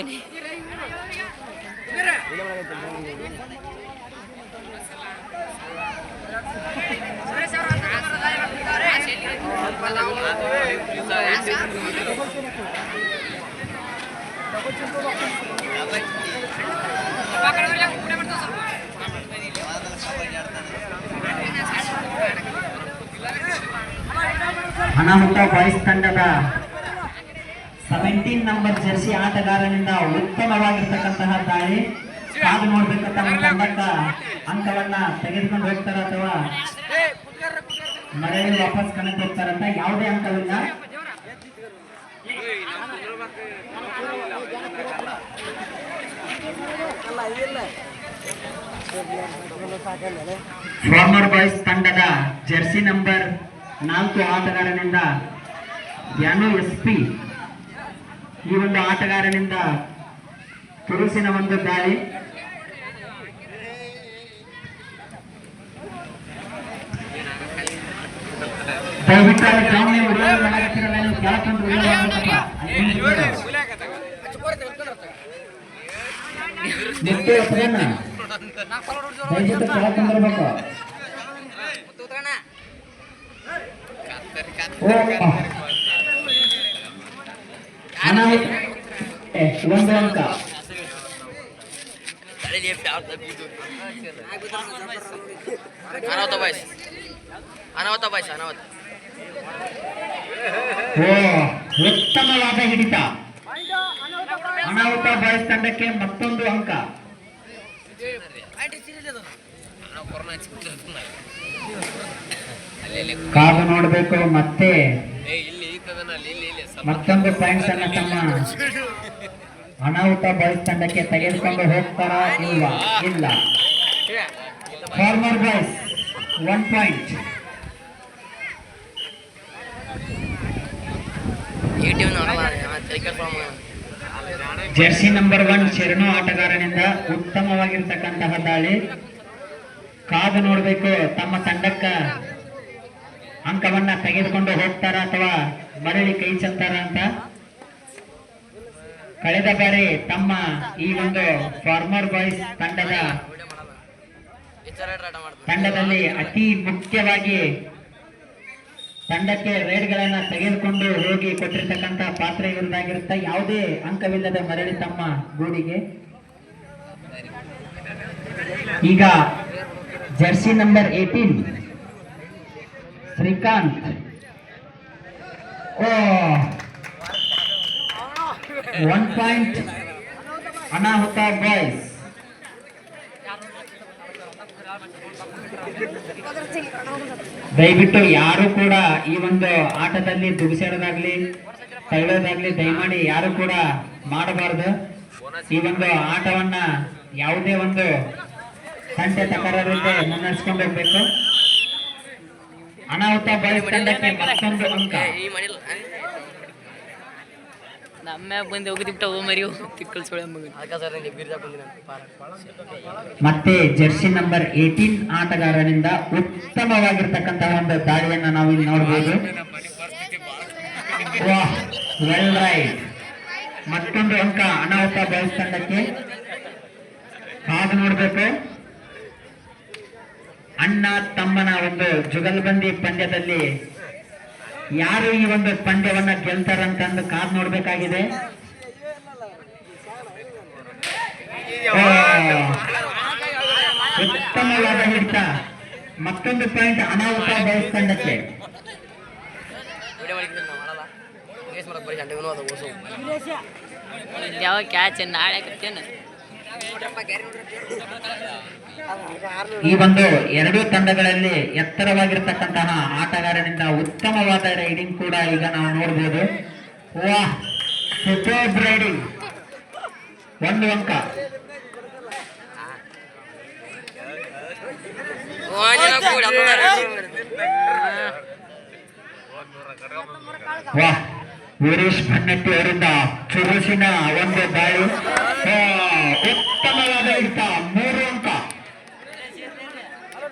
ಹೋಗಿನಿ ಅನಾಹುತ ಬಾಯ್ಸ್ ತಂಡದ ಸೆವೆಂಟೀನ್ ನಂಬರ್ ಜರ್ಸಿ ಆಟಗಾರನಿಂದ ಉತ್ತಮವಾಗಿರ್ತಕ್ಕಂತಹ ದಾಳಿ ಕಾದು ನೋಡ್ಬೇಕು ತಮ್ಮ ತಂಡಕ್ಕ ಅಂಕವನ್ನ ತೆಗೆದುಕೊಂಡು ಹೋಗ್ತಾರ ಅಥವಾ ಮರೆಯಲ್ಲಿ ವಾಪಸ್ ಕಣಕ್ಕೆ ಹೋಗ್ತಾರಂತ? ಯಾವುದೇ ಅಂಕವಿಲ್ಲ ಫಾರ್ಮರ್ ಬಾಯ್ಸ್ ತಂಡದ ಜರ್ಸಿ ನಂಬರ್ ನಾಲ್ಕು ಆಟಗಾರನಿಂದ ಯಾನು ಎಸ್ ಪಿ ಈ ಒಂದು ಆಟಗಾರನಿಂದ ತುರುಸಿನ ಒಂದು ದಾಳಿ. ದಯವಿಟ್ಟು ಕೆಳಕೊಂಡ್ಬರ್ಬೇಕು ಓ ಏ, ಒಂದು ಅಂಕ ಅನಾಹುತ ಬಾಯ್ಸ್ ಓ ಉತ್ತಮವಾದ ಹಿಡಿತ. ಅನಾಹುತ ಬಾಯ್ಸ್ ತಂಡಕ್ಕೆ ಮತ್ತೊಂದು ಅಂಕ. ಕಾದು ನೋಡಬೇಕು ಮತ್ತೆ. ಮತ್ತೊಂದು ಪಾಯಿಂಟ್ಸ್ ಅನ್ನ ತಮ್ಮ ಅನಾಹುತ ಬಾಯ್ಸ್ ತಂಡಕ್ಕೆ ತೆಗೆದುಕೊಂಡು ಹೋಗ್ತಾರಾ ಇಲ್ಲ? ಇಲ್ಲ. Farmer boys one point jersey number one Sharanu ಆಟಗಾರನಿಂದ ಉತ್ತಮವಾಗಿರ್ತಕ್ಕಂತಹ ದಾಳಿ. ಕಾದು ನೋಡಬೇಕು ತಮ್ಮ ತಂಡಕ್ಕ ಅಂಕವನ್ನ ತೆಗೆದುಕೊಂಡು ಹೋಗ್ತಾರ ಅಥವಾ ಮರಳಿ ಕೈ ಚೆಲ್ತಾರ ಅಂತ? ಕಳೆದ ಬಾರಿ ತಮ್ಮ ಈ ಒಂದು ಫಾರ್ಮರ್ ಬಾಯ್ಸ್ ತಂಡದ ತಂಡದಲ್ಲಿ ಅತಿ ಮುಖ್ಯವಾಗಿ ತಂಡಕ್ಕೆ ರೇಡ್ಗಳನ್ನ ತೆಗೆದುಕೊಂಡು ಹೋಗಿ ಕೊಟ್ಟಿರ್ತಕ್ಕಂಥ ಪಾತ್ರ ಇವರದಾಗಿರುತ್ತೆ ಯಾವುದೇ ಅಂಕವಿಲ್ಲದ ಮರಳಿ ತಮ್ಮ ಗೂಡಿಗೆ. ಈಗ jersey number eighteen Srikanth one point ಅನಾಹುತ ಬಾಯ್ಸ್ ದಯವಿಟ್ಟು ಯಾರು ಕೂಡ ಈ ಒಂದು ಆಟದಲ್ಲಿ ದುಗಿಸೋದಾಗ್ಲಿ ತಳ್ಳೋದಾಗ್ಲಿ, ದಯಮಾಡಿ ಯಾರು ಕೂಡ ಮಾಡಬಾರ್ದು. ಈ ಒಂದು ಆಟವನ್ನ ಯಾವುದೇ ಒಂದು ತಂಟೆ ತಕರಾರಿಲ್ಲದೆ ಮುನ್ನಡೆಸ್ಕೊಂಡು ಅನಾಹುತ ಮತ್ತೊಂದು ಅಂಕ. ನಮ್ಮ ಬಂದು ತಿಕ್ಕಲ್ ಸುಳೆ ಮತ್ತೆ ಜರ್ಸಿ ನಂಬರ್ ಏಟೀನ್ ಆಟಗಾರನಿಂದ ಉತ್ತಮವಾಗಿರ್ತಕ್ಕಂತಹ ಒಂದು ದಾಳಿಯನ್ನ ನಾವು ಇಲ್ಲಿ ನೋಡಬಹುದು ವೆಲ್ ರೈಟ್ ಮತ್ತೊಂದು ಅಂಕ ಅನಾಹುತ ಬಾಯ್ಸ್ ತಂಡಕ್ಕೆ ಕಾದು ನೋಡ್ಬೇಕು. ಅಣ್ಣ ತಮ್ಮನ ಒಂದು ಜುಗಲ್ಬಂದಿ ಪಂದ್ಯದಲ್ಲಿ ಯಾರು ಈ ಒಂದು ಪಂದ್ಯವನ್ನ ಗೆಲ್ತಾರಂತಂದು ಕಾದು ನೋಡ್ಬೇಕಾಗಿದೆ? ಉತ್ತಮವಾದ ಹಿಡಿತ. ಮತ್ತೊಂದು ಪಾಯಿಂಟ್ ಅನಾಹುತ ಬಯಸ್ಕೊಂಡಕ್ಕೆ ಯಾವ ಕ್ಯಾಚ್ ನಾಳೆ ಈ ಒಂದು ಎರಡೂ ತಂಡಗಳಲ್ಲಿ ಎತ್ತರವಾಗಿರ್ತಕ್ಕಂತಹ ಆಟಗಾರನಿಂದ ಉತ್ತಮವಾದ ರೈಡಿಂಗ್ ಕೂಡ ಈಗ ನಾವು ನೋಡಬಹುದು ರೈಡಿಂಗ್. ಒಂದು ಅಂಕ. ವಾಹ್ ವೀರೇಶ್ ಭನ್ನಟ್ಟಿ ಅವರಿಂದ ಚುರುಸಿನ ಒಂದು ಆ, ಉತ್ತಮವಾದ ಇಂಥ ಮೂರು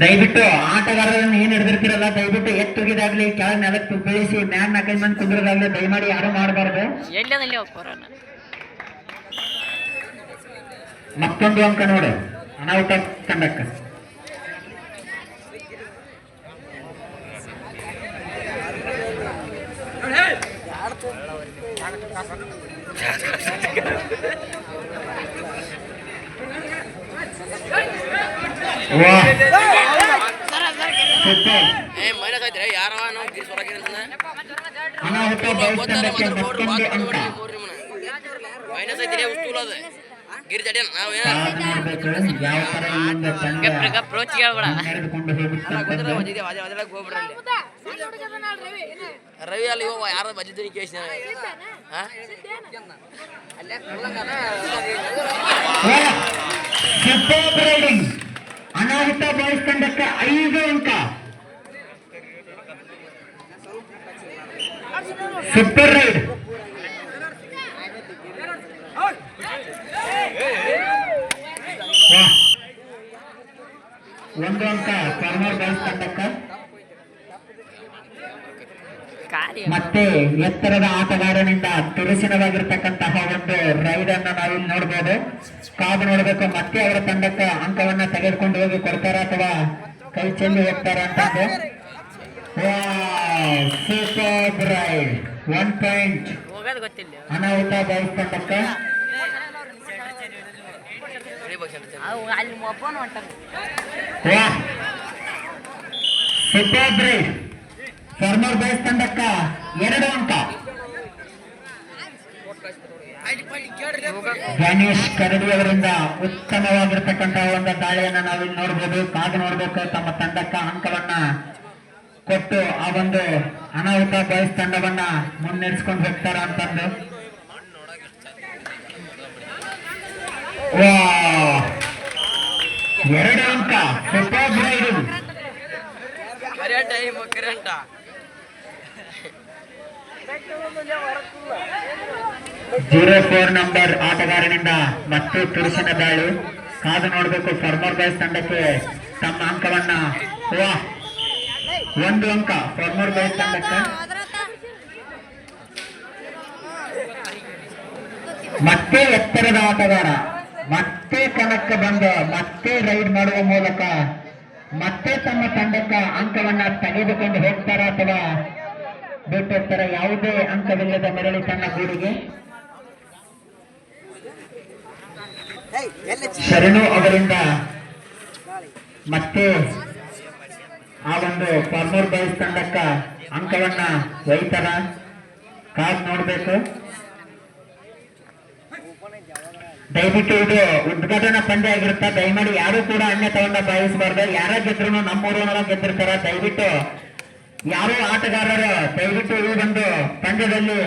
ದಯವಿಟ್ಟು ಆಟಗಾರರನ್ನು ಏನ್ ಹಿಡಿದಿರ್ತಿರಲ್ಲ ದಯವಿಟ್ಟು ಎತ್ತೊಗಿದಾಗ್ಲಿ ಕೆಳ ನೆಲಕ್ಕೆ ಬೀಳಿಸಿ ಮ್ಯಾನ್ ನಾಲ್ಕೈದು ಮಂದಿ ಕುಂದ್ರದಾಗ್ಲಿ ದಯಮಾಡಿ ಯಾರು ಮಾಡಬಾರ್ದು. ಮತ್ತೊಂದು ಅಂಕ ನೋಡು. ಅನಾಹುತ ತಂಡಕ್ಕ. ವಾ ಅನಾಹುತ ಬಾಯ್ಸ್ ತಂಡಕ್ಕೆ ಮತ್ತೊಂದು ಅಂಕ ಮೈನಸ್ ಐತಿ ಉಸ್ತೂಲ ಅದು ಗಿರಿ ಜಡಿ ನಾವು ಕಾದು ನೋಡ್ಬೇಕು ಯಾವ ತರ ಇಲ್ಲಿಂದ ತಂಡ ಗಪ್ರ ಗಪ್ರ ರೋಚಿಗೆ ಹೇಳ್ಬೇಡ ನಡೆದುಕೊಂಡು ಹೋಗುತ್ತೆ ಅಂತಂದು ವಜಿದೆ ವಾಜೆ ವಾಜೆದಾಗ ಹೋಗ್ಬಿಡ್ರಿ ಅಲ್ಲಿ ರವಿ ಅಲ್ಲಿ ಹೋಗ ಯಾರೋ ಬಜಿದ್ದೀನಿ ಕೇಸ್ ಹಾ ಅಲ್ಲೇ ಕೊಡ್ಲಂಗಲ್ಲ ಸೂಪರ್ ರೈಡಿಂಗ್ ಅನಾಹುತ ಬಾಯ್ಸ್ ತಂಡಕ್ಕೆ ಐದು ಅಂಕ ಸೂಪರ್ ರೈಡ್. ಒಂದು ಅಂಕ ಫಾರ್ಮರ್ ಬಾಯ್ಸ್ ತಂಡಕ್ಕೆ ಮತ್ತೆ ಎತ್ತರದ ಆಟಗಾರನಿಂದ ತುರುಸಿನವಾಗಿರ್ತಕ್ಕಂತಹ ಒಂದು ರೈಡ್ ಅನ್ನ ನಾವಿಲ್ಲಿ ನೋಡ್ಬೋದು. ಕಾದು ನೋಡಬೇಕು ಮತ್ತೆ ಅವರ ತಂಡಕ್ಕೆ ಅಂಕವನ್ನ ತೆಗೆದುಕೊಂಡು ಹೋಗಿ ಕೊಡ್ತಾರ ಅಥವಾ ಕೈ ಚೆಲ್ಲಿ ಹೋಗ್ತಾರ ಅಂತಂದು ಸೂಪರ್ ರೈಡ್ ಒನ್ ಪಾಯಿಂಟ್ ಅನಾಹುತ ಭಾವಿಸ್ತಾ ಸೂಪರ್ ರೈಡ್ ಫಾರ್ಮರ್ ಬಾಯ್ಸ್ ತಂಡಕ್ಕ ಎರಡು ಅಂಕ ಗಣೇಶ್ ಕರಡಿ ಅವರಿಂದ ಉತ್ತಮವಾಗಿರ್ತಕ್ಕಂತಹ ಒಂದು ದಾಳಿಯನ್ನ ನಾವಿಲ್ಲಿ ನೋಡ್ಬೋದು. ಕಾದು ನೋಡ್ಬೇಕು ತಮ್ಮ ತಂಡಕ್ಕ ಅಂಕವನ್ನ ಕೊಟ್ಟು ಆ ಒಂದು ಅನಾಹುತ ಬಾಯ್ಸ್ ತಂಡವನ್ನ ಮುನ್ನಡೆಸ್ಕೊಂಡು ಹೋಗ್ತಾರ ಅಂತಂದು. ಎರಡು ಅಂಕ. Super raiding zero four number ಆಟಗಾರನಿಂದ ಮತ್ತು ತುರುಸಿನ ದಾಳು. ಕಾದು ನೋಡಬೇಕು ಫಾರ್ಮರ್ ಬಾಯ್ಸ್ ತಂಡಕ್ಕೆ ತಮ್ಮ ಅಂಕವನ್ನ. ಒಂದು ಅಂಕ ಫಾರ್ಮರ್ ಬೈ ತಂಡಕ್ಕೆ ಮತ್ತೆ ಎತ್ತರದ ಆಟಗಾರ ಮತ್ತೆ ಕಣಕ್ಕೆ ಬಂದು ಮತ್ತೆ ರೈಡ್ ಮಾಡುವ ಮೂಲಕ ಮತ್ತೆ ತಮ್ಮ ತಂಡಕ್ಕ ಅಂಕವನ್ನ ತೆಗೆದುಕೊಂಡು ಹೋಗ್ತಾರ ಅಥವಾ ಬಿಟ್ಟೋಗ್ತಾರ? ಯಾವುದೇ ಅಂಕವಿಲ್ಲದ ಮರಳಿ ತನ್ನ ಗೂಡಿಗೆ. ಶರಣು ಅವರಿಂದ ಮತ್ತೆ ಆ ಒಂದು ಫಾರ್ಮರ್ ಬಾಯ್ಸ್ ತಂಡಕ್ಕ ಅಂಕವನ್ನ ಒಯ್ತಾರ? ಕಾಸ್ ನೋಡ್ಬೇಕು. ದಯವಿಟ್ಟು ಇದು ಉದ್ಘಾಟನಾ ಪಂದ್ಯ ಆಗಿರುತ್ತೆ. ದಯಮಾಡಿ ಯಾರು ಕೂಡ ಅನ್ಯತವನ್ನ ಭಾವಿಸಬಾರ್ದು. ಯಾರ ಗೆದ್ರು ನಮ್ಮೂರವರ ಗೆದ್ದಿರ್ತಾರ. ದಯವಿಟ್ಟು ಯಾರು ಆಟಗಾರರು, ದಯವಿಟ್ಟು ಈ ಒಂದು ಪಂದ್ಯದಲ್ಲಿ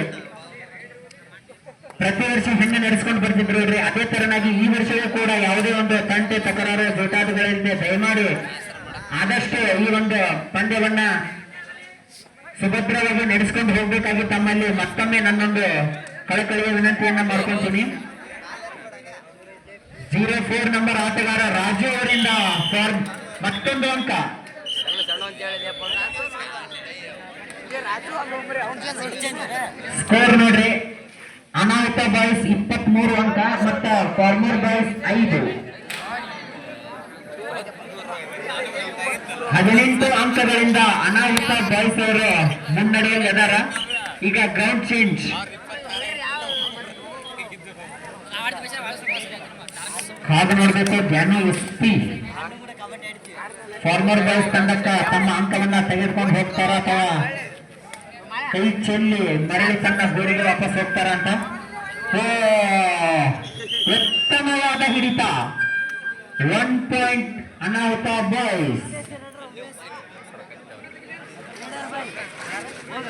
ಪ್ರತಿ ವರ್ಷ ಹೆಂಗೆ ನಡೆಸ್ಕೊಂಡು ಬರ್ತಿದ್ರು ಅದೇ ತರನಾಗಿ ಈ ವರ್ಷವೂ ಕೂಡ ಯಾವುದೇ ಒಂದು ತಂಟೆ, ತಕರಾರು ಜೋಟಾಟಗಳಿಂದ ದಯಮಾಡಿ ಆದಷ್ಟು ಈ ಒಂದು ಪಂದ್ಯವನ್ನ ಸುಭದ್ರವಾಗಿ ನಡೆಸ್ಕೊಂಡು ಹೋಗ್ಬೇಕಾಗಿ ತಮ್ಮಲ್ಲಿ ಮತ್ತೊಮ್ಮೆ ನನ್ನೊಂದು ಕಳಕಳಿಯ ವಿನಂತಿಯನ್ನ ಮಾಡ್ಕೊಂತೀನಿ ಜೀರೋ ಫೋರ್ ನಂಬರ್ ಆಟಗಾರ ರಾಜು ಅವರಿಂದ ಮತ್ತೊಂದು ಅಂಕ. ಸ್ಕೋರ್ ನೋಡ್ರಿ. ಅನಾಹುತ ಬಾಯ್ಸ್ ಇಪ್ಪತ್ತ್ ಮೂರು ಅಂಕ, ಮತ್ತ ಫಾರ್ಮರ್ ಬಾಯ್ಸ್ ಐದು. ಹದಿನೆಂಟು ಅಂಕಗಳಿಂದ ಅನಾಹುತ ಬಾಯ್ಸ್ ಅವರು ಮುನ್ನಡೆಯಲ್ಲಿ ಅದಾರ ಈಗ ಗ್ರೌಂಡ್ ಚೇಂಜ್ ಕಾದು ನೋಡಬೇಕು ಜ್ಞಾನ ಎಸ್ಪಿ. ಫಾರ್ಮರ್ ಬಾಯ್ಸ್ ತಂಡಕ್ಕ ತಮ್ಮ ಅಂಕವನ್ನ ತೆಗೆದುಕೊಂಡು ಹೋಗ್ತಾರ ಅಥವಾ ಕೈ ಚೆಲ್ಲಿ ಮರಳಿ ತನ್ನ ಗೋರಿಗೆ ವಾಪಸ್ ಹೋಗ್ತಾರ ಅಂತ? ಉತ್ತಮವಾದ ಹಿಡಿತ. ಒನ್ ಪಾಯಿಂಟ್ ಅನಾಹುತ ಬಾಯ್ಸ್ Thank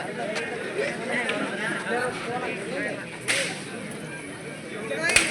you.